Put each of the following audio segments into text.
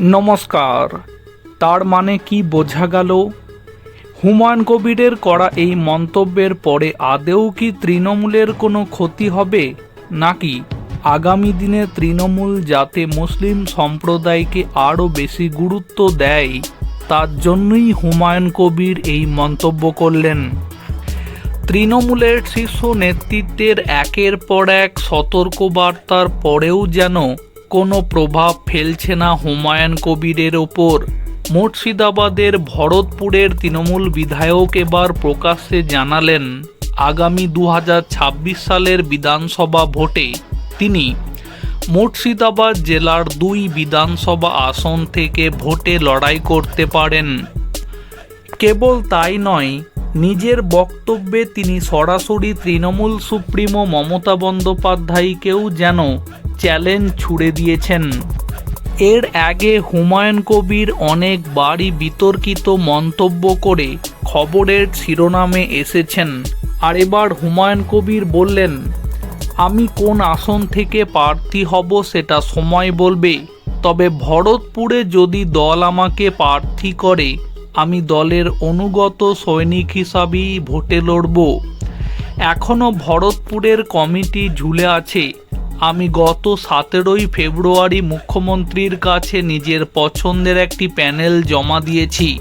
নমস্কার। তার মানে কি বোঝা গেল? হুমায়ুন কবিরের করা এই মন্তব্যের পরে আদেও কি তৃণমূলের কোনো ক্ষতি হবে? নাকি আগামী দিনে তৃণমূল যাতে মুসলিম সম্প্রদায়কে আরও বেশি গুরুত্ব দেয়, তার জন্যই হুমায়ুন কবির এই মন্তব্য করলেন। তৃণমূলের শীর্ষ নেতৃত্বের একের পর এক সতর্কবার্তার পরেও যেন কোনো প্রভাব ফেলছে না হুমায়ুন কবিরের ওপর। মুর্শিদাবাদের ভরতপুরের তৃণমূল বিধায়ক এবার প্রকাশ্যে জানালেন, আগামী দু হাজার ছাব্বিশ সালের বিধানসভা ভোটে তিনি মুর্শিদাবাদ জেলার দুই বিধানসভা আসন থেকে ভোটে লড়াই করতে পারেন। কেবল তাই নয়, নিজের বক্তব্যে তিনি সরাসরি তৃণমূল সুপ্রিমো মমতা বন্দ্যোপাধ্যায়কেও যেন চ্যালেঞ্জ ছুড়ে দিয়েছেন। এর আগে হুমায়ুন কবির অনেকবারই বিতর্কিত মন্তব্য করে খবরের শিরোনামে এসেছেন। আর এবার হুমায়ুন কবির বললেন, আমি কোন আসন থেকে প্রার্থী হব সেটা সময় বলবে। তবে ভরতপুরে যদি দল আমাকে প্রার্থী করে, আমি দলের অনুগত সৈনিক হিসাবেই ভোটে লড়ব। এখনও ভরতপুরের কমিটি ঝুলে আছে। আমি গত সতেরোই ফেব্রুয়ারি মুখ্যমন্ত্রীর কাছে নিজের পছন্দের একটি প্যানেল জমা দিয়েছি।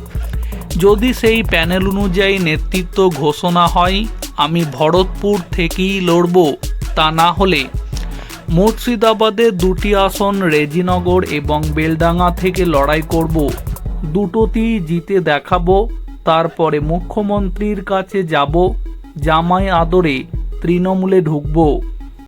যদি সেই প্যানেল অনুযায়ী নেতৃত্ব ঘোষণা হয়, আমি ভরতপুর থেকেই লড়ব। তা না হলে মুর্শিদাবাদের দুটি আসন রেজিনগর এবং বেলডাঙ্গা থেকে লড়াই করব। দুটোতেই জিতে দেখাবো, তারপরে মুখ্যমন্ত্রীর কাছে যাব জামাই আদরে তৃণমূলে ঢুকবো।